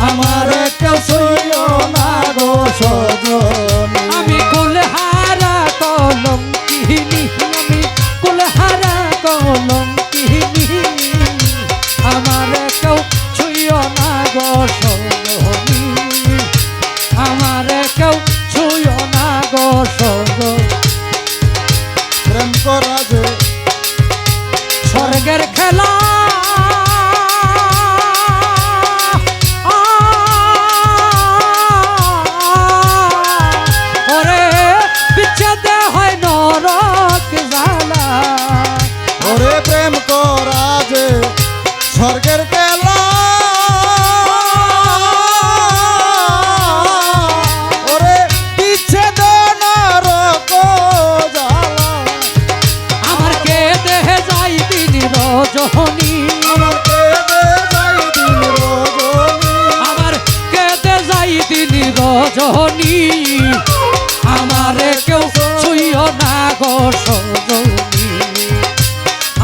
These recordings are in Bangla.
আমার একটা শুইও না গো সজনী, আমারে কেউ ছুইও না গো সজনী।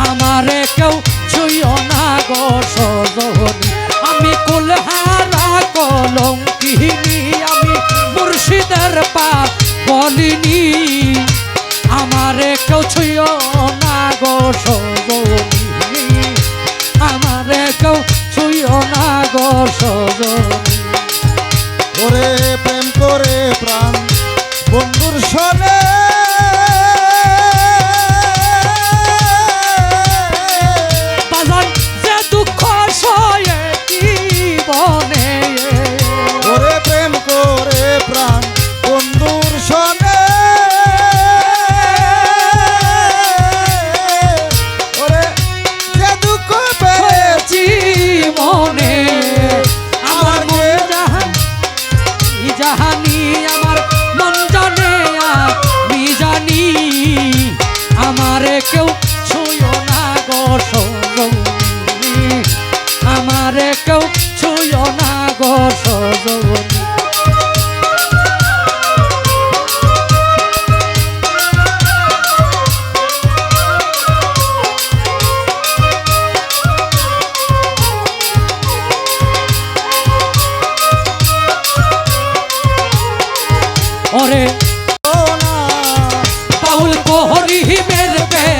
আমারে কেউ ছুইও না গো সজনী। আমি কুলহারা কলঙ্কিনী, আমি মুর্শিদের পাপ বলিনী। ওরে প্রেম করে প্রাণ। বন্ধুর সনে জাহানি, আমার মন জানে আমি জানি। আমারে কেউ ছুঁয়ো না গো সৌরী আমারে কেউ ছুঁয়ো না গো সৌরী ওরে পাউল কোহরি মের পে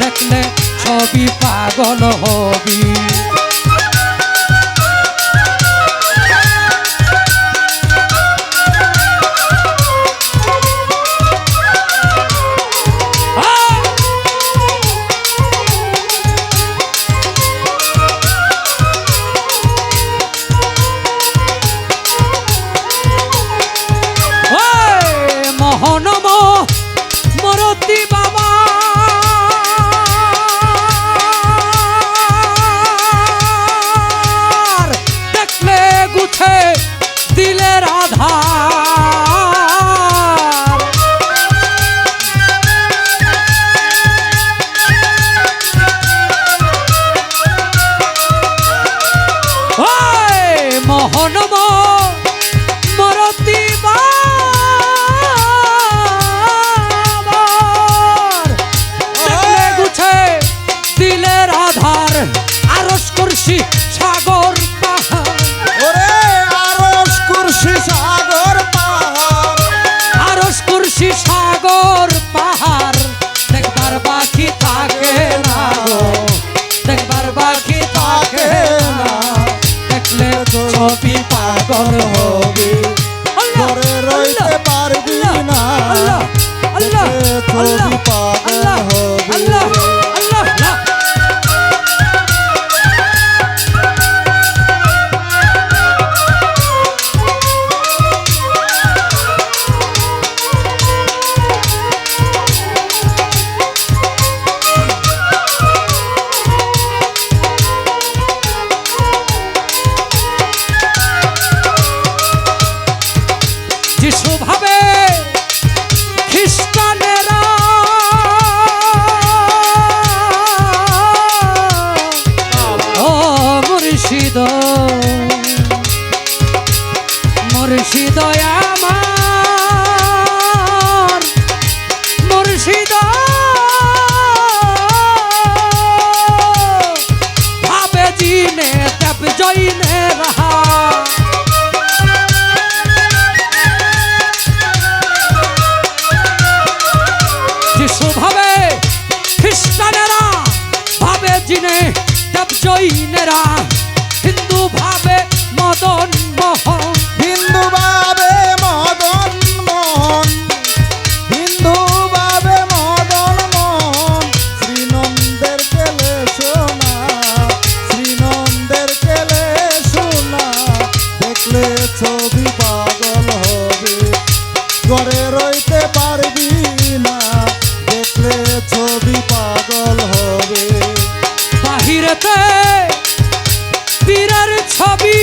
দেখলে ছবি পাগল হবি। দিলের আধার আরস করছি সাগর ভাবে জিনে দেব জৈনেরা হিন্দু ভাবে মদন মোহন হিন্দু বাবে বাহিরেতে পীরের ছবি।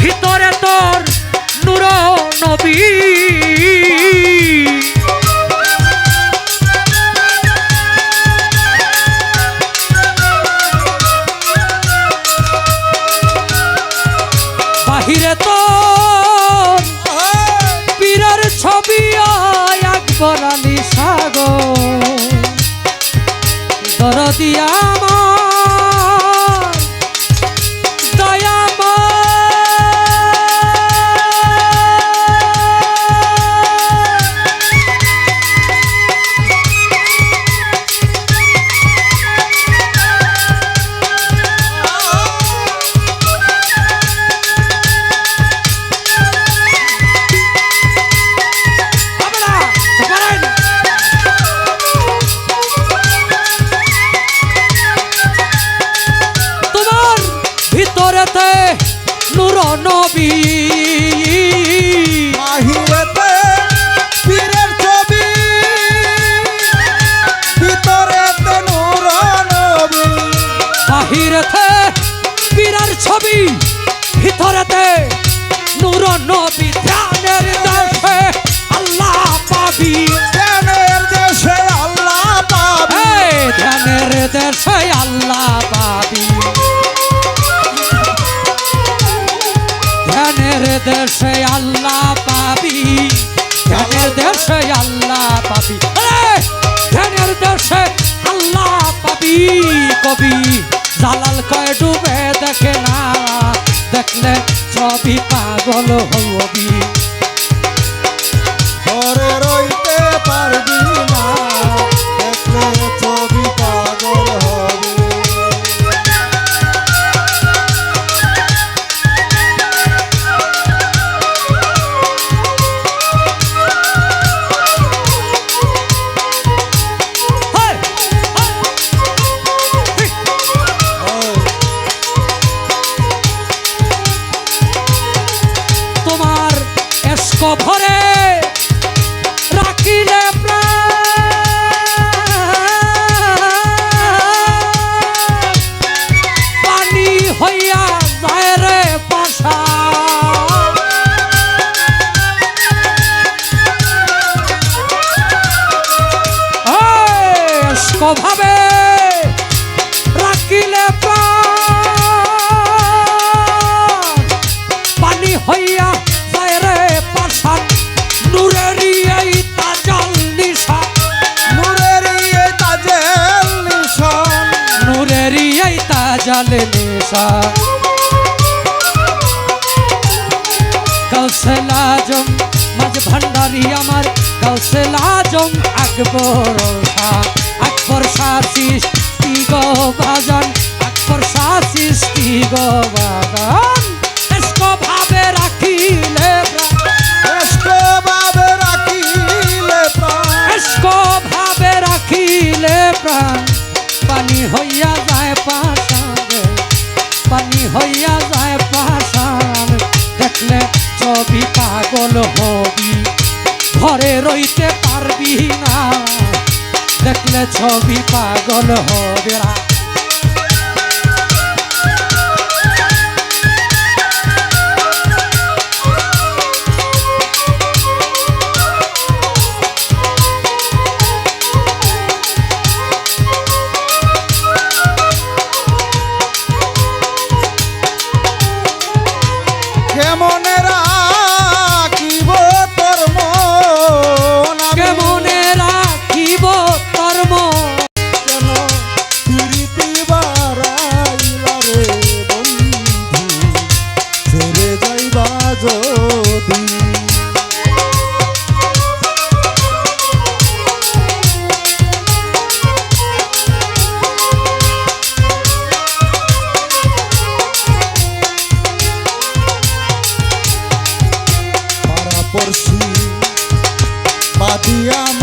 ভিতরে তোর নূর নবী দরদিয়া ভিতরেতে নূর নবী ধ্যানের দেশে আল্লাহ পাবি। জ্ঞানের দেশে আল্লাহ পাবে। ধ্যানের দেশে আল্লাহ পাবি। ধ্যানের দেশে আল্লাহ পাবি। ধ্যানের দেশে আল্লাহ পাবি। ধ্যানের দেশে আল্লাহ পাবি কবি। জালাল কয় ডুবে দেখে না। দেখলে সবই পাগল হবি। জালে নেশা। কৌশল আজম মাঝ ভান্ডারি আমার। কৌশল আজম আকবর আকবর শাহ সৃষ্টি গো বাজান আকবর শাহ সৃষ্টি গো বাজান ভাবে রাখিলে ভাবে রাখিলে ভাবে রাখিলে প্রাণ। পানি হইয়া যায় পান। পানি হইয়া যায় পাশান দেখলে ছবি পাগল হবি। ঘরে রইতে পারবি না। দেখলে ছবি পাগল হবে না amo.